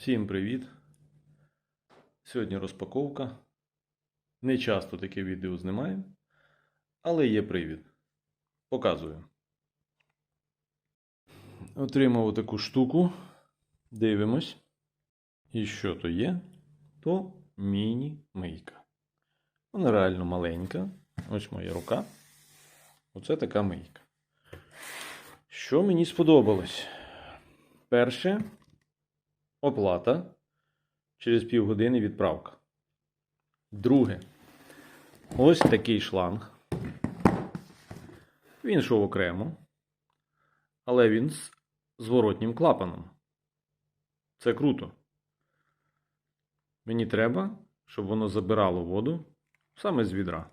Всім привіт! Сьогодні розпаковка. Не часто таке відео знімаю, але є привід. Показую. Отримав таку штуку. Дивимось. І що то є? То міні-мийка. Вона реально маленька. Ось моя рука. Оце така мийка. Що мені сподобалось? Перше, оплата через півгодини відправка. Друге, ось такий шланг. Він йшов окремо, але він з зворотнім клапаном. Це круто. Мені треба, щоб воно забирало воду саме з відра.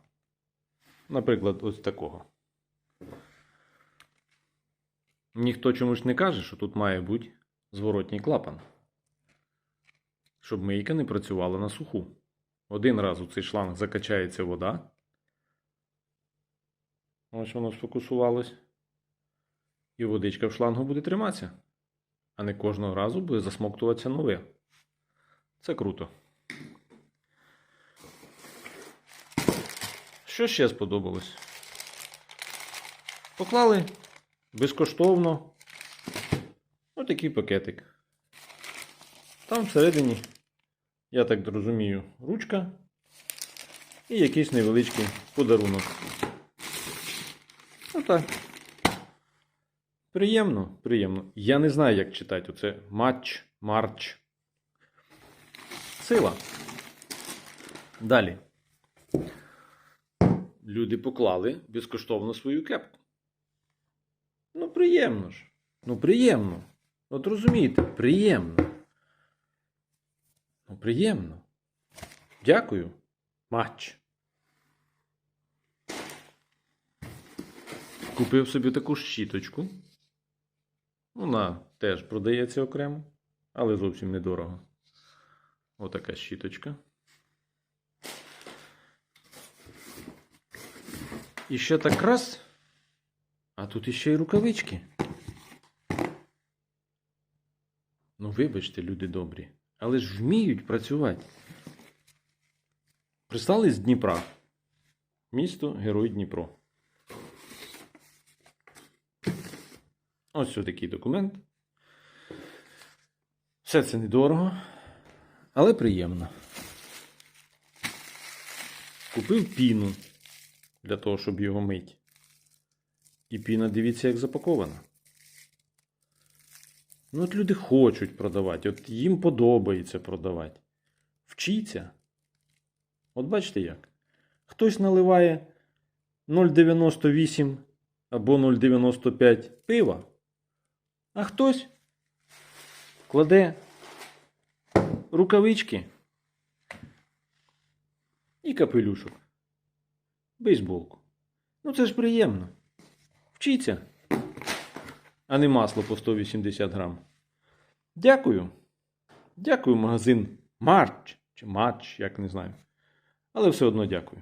Наприклад, ось такого. Ніхто чомусь не каже, що тут має бути зворотній клапан. Щоб мийка не працювала на суху. Один раз у цей шланг закачається вода. Ось воно сфокусувалось. І водичка в шлангу буде триматися. А не кожного разу буде засмоктуватися нове. Це круто. Що ще сподобалось? Поклали безкоштовно отакий пакетик. Там всередині, я так розумію, ручка і якийсь невеличкий подарунок. Отак. Приємно, приємно. Я не знаю, як читати оце матч, марч. Сила. Далі. Люди поклали безкоштовно свою кепку. Ну, приємно ж. Ну, приємно. От розумієте, приємно. Ну, приємно. Дякую. Матч. Купив собі таку щіточку. Вона теж продається окремо, але зовсім недорого. Отака щіточка. І ще так раз. А тут іще й рукавички. Ну, вибачте, люди добрі, але ж вміють працювати. Пристали з Дніпра. Місто Герой Дніпро. Ось такий документ. Все це недорого, але приємно. Купив піну для того, щоб його мити. І піна, дивіться, як запакована. Ну, от люди хочуть продавати, от їм подобається продавати. Вчіться. От бачите як? Хтось наливає 0,98 або 0,95 пива, а хтось кладе рукавички і капелюшок. Бейсболку. Ну це ж приємно. Вчіться, а не масло по 180 грам. Дякую. Дякую, магазин Марч чи Матч, як не знаю. Але все одно дякую.